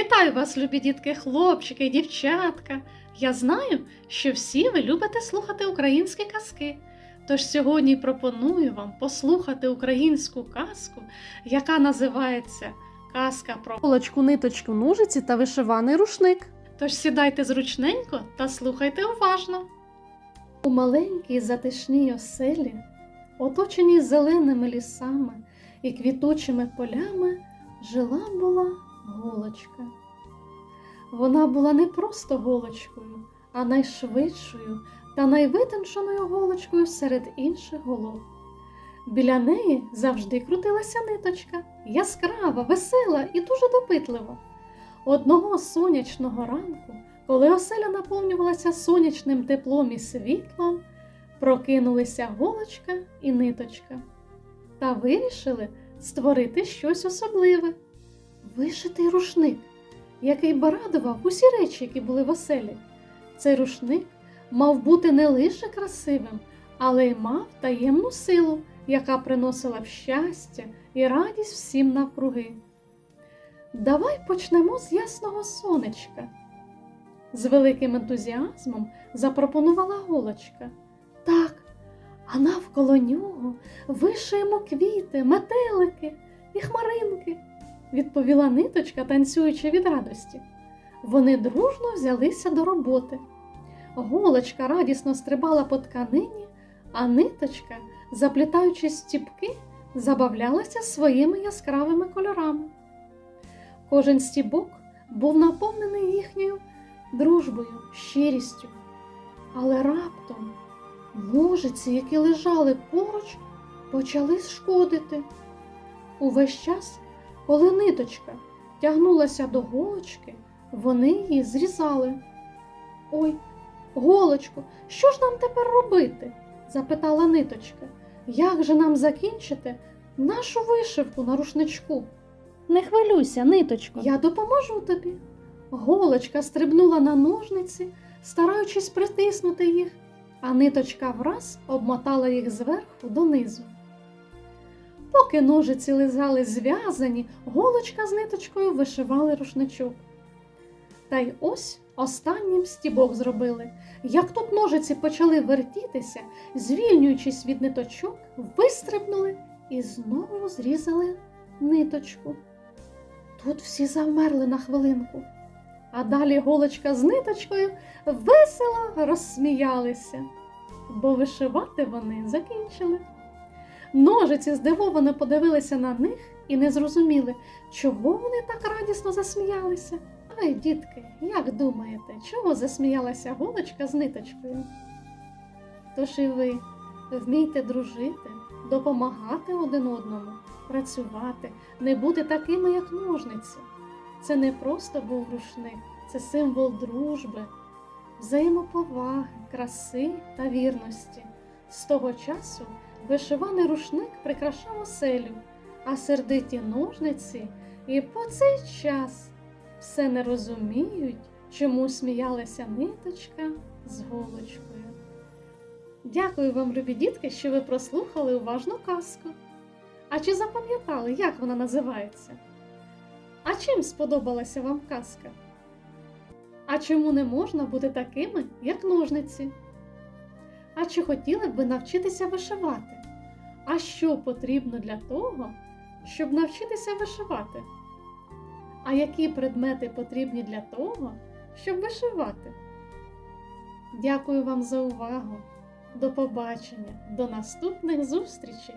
Вітаю вас, любі дітки, хлопчики, дівчатка. Я знаю, що всі ви любите слухати українські казки. Тож сьогодні пропоную вам послухати українську казку, яка називається Казка про Голочку, ниточку, ножиці та вишиваний рушник. Тож сідайте зручненько та слухайте уважно. У маленькій затишній оселі, оточеній зеленими лісами і квітучими полями, жила була голочка. Вона була не просто голочкою, а найшвидшою та найвитонченою голочкою серед інших голов. Біля неї завжди крутилася ниточка, яскрава, весела і дуже допитлива. Одного сонячного ранку, коли оселя наповнювалася сонячним теплом і світлом, прокинулися голочка і ниточка та вирішили створити щось особливе вишитий рушник, який би радував усі речі, які були в оселі. Цей рушник мав бути не лише красивим, але й мав таємну силу, яка приносила б щастя і радість всім навкруги. Давай почнемо з ясного сонечка. З великим ентузіазмом запропонувала голочка. Так, а навколо нього вишиємо квіти, метелики і хмаринки, відповіла ниточка, танцюючи від радості. Вони дружно взялися до роботи. Голочка радісно стрибала по тканині, а ниточка, заплітаючи стіпки, забавлялася своїми яскравими кольорами. Кожен стібок був наповнений їхньою дружбою, щирістю. Але раптом ножиці, які лежали поруч, почали шкодити. Увесь час, коли ниточка тягнулася до голочки, вони її зрізали. Ой, голочко, що ж нам тепер робити? запитала ниточка. Як же нам закінчити нашу вишивку на рушничку? Не хвилюйся, ниточко. Я допоможу тобі. Голочка стрибнула на ножниці, стараючись притиснути їх, а ниточка враз обмотала їх зверху донизу. Поки ножиці лизали зв'язані, голочка з ниточкою вишивали рушничок. Та й ось останнім стібок зробили. Як тут ножиці почали вертітися, звільнюючись від ниточок, вистрибнули і знову зрізали ниточку. Тут всі завмерли на хвилинку, а далі голочка з ниточкою весело розсміялися, бо вишивати вони закінчили. Ножиці здивовано подивилися на них і не зрозуміли, чого вони так радісно засміялися. Ай, дітки, як думаєте, чого засміялася голочка з ниточкою? Тож і ви вмійте дружити, допомагати один одному, працювати, не бути такими, як ножниці. Це не просто був рушник, це символ дружби, взаємоповаги, краси та вірності. З того часу вишиваний рушник прикрашав оселю, а сердиті ножниці і по цей час все не розуміють, чому сміялася ниточка з голочкою. Дякую вам, любі дітки, що ви прослухали уважну казку. А чи запам'ятали, як вона називається? А чим сподобалася вам казка? А чому не можна бути такими, як ножниці? А чи хотіли б ви навчитися вишивати? А що потрібно для того, щоб навчитися вишивати? А які предмети потрібні для того, щоб вишивати? Дякую вам за увагу! До побачення, до наступних зустрічей!